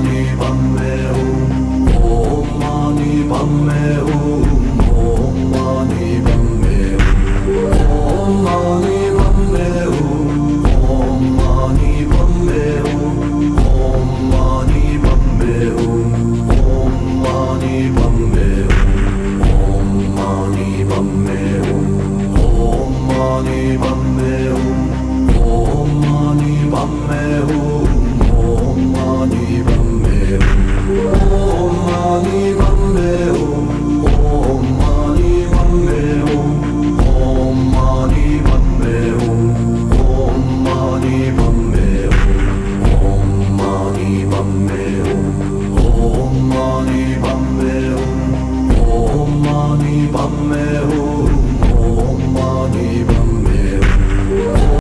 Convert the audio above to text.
많이 밤매움 옴 많이 밤매움 옴 많이 밤매움 옴 많이 밤매움 옴 많이 밤매움 옴 많이 밤매움 옴 많이 밤매움 옴 많이 밤매움 옴 많이 밤매움 옴 많이 밤매움 पानी बम में हूँ।